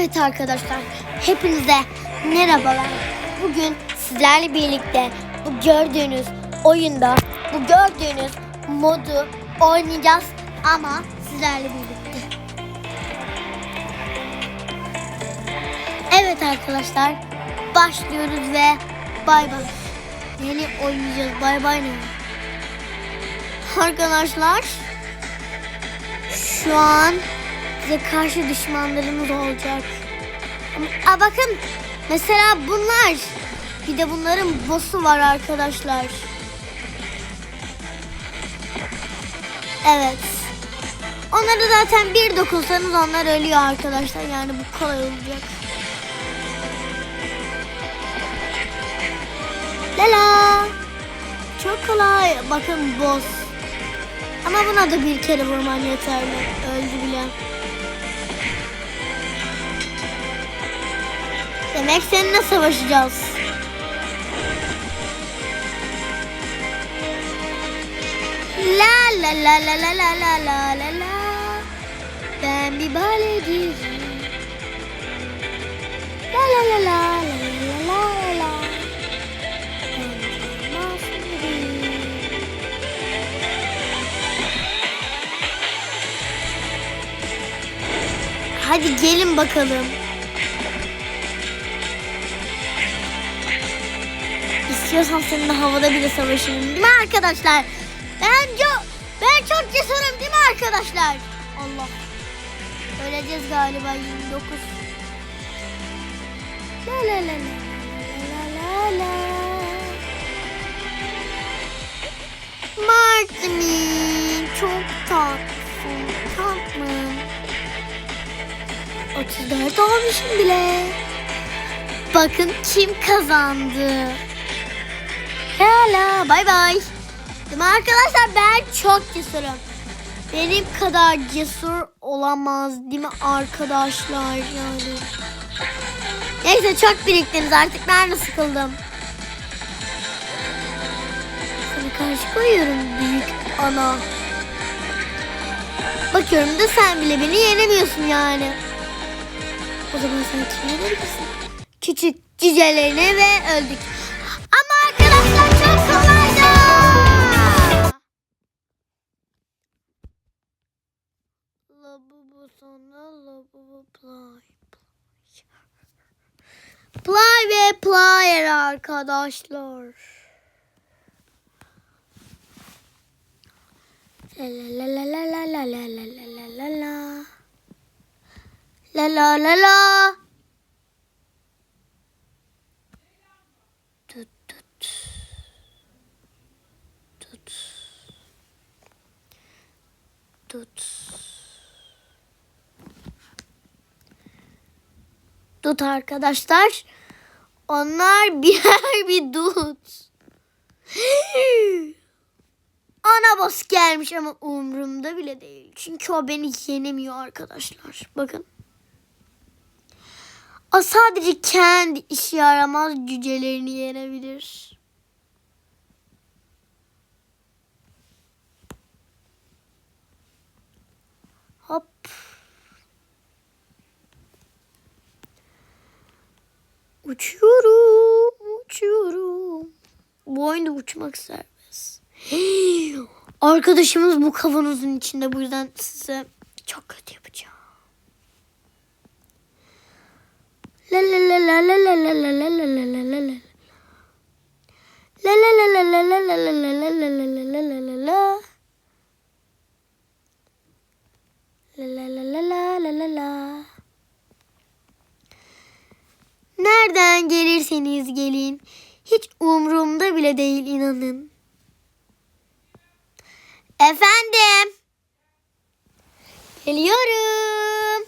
Evet arkadaşlar, hepinize merhabalar. Bugün sizlerle birlikte bu gördüğünüz oyunda, bu gördüğünüz modu oynayacağız ama sizlerle birlikte. Evet arkadaşlar, başlıyoruz ve bay bay. Yeni oynayacağız, bay bay ne? Arkadaşlar, şu an bize karşı düşmanlarımız olacak. Ama- Aa, bakın mesela bunlar. Bir de bunların boss'u var arkadaşlar. Evet. Onlara zaten bir dokunsanız onlar ölüyor arkadaşlar. Yani bu kolay olacak. Lala. Çok kolay. Bakın boss. Ama buna da bir kere vurman yeterli. Öldü bile. Demek seninle savaşacağız. La la la la la la la la la la. Ben bir baleciyim. La la la la la la la la. Hadi gelin bakalım. İstiyorsan seninle havada bile savaşırım değil mi arkadaşlar? Ben çok, ben çok cesurum değil mi arkadaşlar? Allah. Öleceğiz galiba 29. La la la la la la la. Martini çok tatlısın tatlım. 34 olmuşum bile. Bakın kim kazandı. Hala bay bay. Değil arkadaşlar ben çok cesurum. Benim kadar cesur olamaz değil mi arkadaşlar yani. Neyse çok biriktiniz artık ben de sıkıldım. Sana karşı koyuyorum büyük ana. Bakıyorum da sen bile beni yenemiyorsun yani. O zaman sen kim yenebilirsin? Küçük cücelerine ve öldük. Sonra labubu play. Play ve player arkadaşlar. La la la la la la la la la la la la. La la la la. Tut tut. Tut. Tut. Dut arkadaşlar. Onlar birer bir dut. Ana boss gelmiş ama umurumda bile değil. Çünkü o beni yenemiyor arkadaşlar. Bakın. O sadece kendi işi yaramaz cücelerini yenebilir. Hop. Uçuyorum, uçuyorum. Bu oyunda uçmak serbest. Arkadaşımız bu kavanozun içinde bu yüzden size çok kötü yapacağım. La la la la la la la la la la. Gelirseniz gelin. Hiç umurumda bile değil inanın. Efendim. Geliyorum.